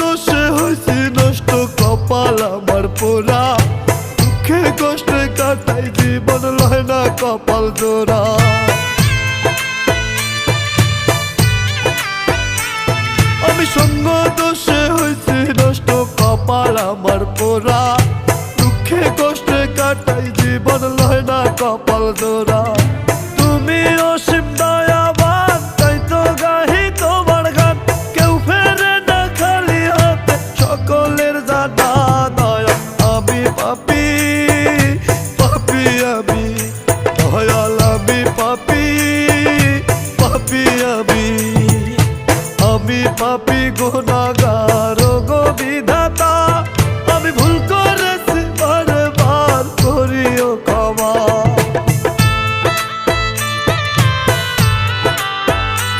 দোষে হয়েছে নষ্ট কপাল আমার পোড়া। দুঃখে কষ্টে কাটাই জীবন, লয় না কপাল জোড়া। আমি সঙ্গ দোষে হয়েছে, নষ্ট কপাল আমার পোড়া। দুঃখে কষ্টে কাটাই জীবন, লয় না কপাল জোড়া। তুমি অসে আমি পাপি গুণাগার